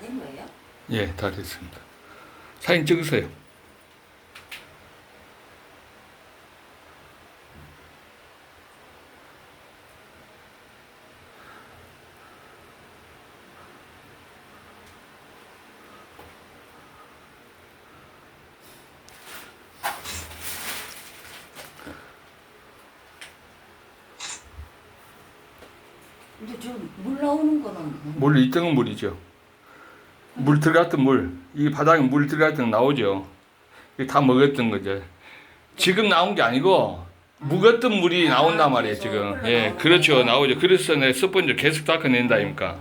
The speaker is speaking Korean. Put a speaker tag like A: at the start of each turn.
A: 된 거예요?
B: 예, 다 됐습니다. 사진 찍으세요.
A: 근데 물 나오는 거는
B: 물 이등은 물이죠. 물 들어갔던 물, 이 바닥에 물 들어갔던 거 나오죠. 다 먹었던 거죠. 지금 나온 게 아니고 묵었던 물이
A: 아,
B: 나온단 말이에요 지금. 예, 그렇죠. 나오죠. 그래서 내 스펀지 계속 닦아낸다니까.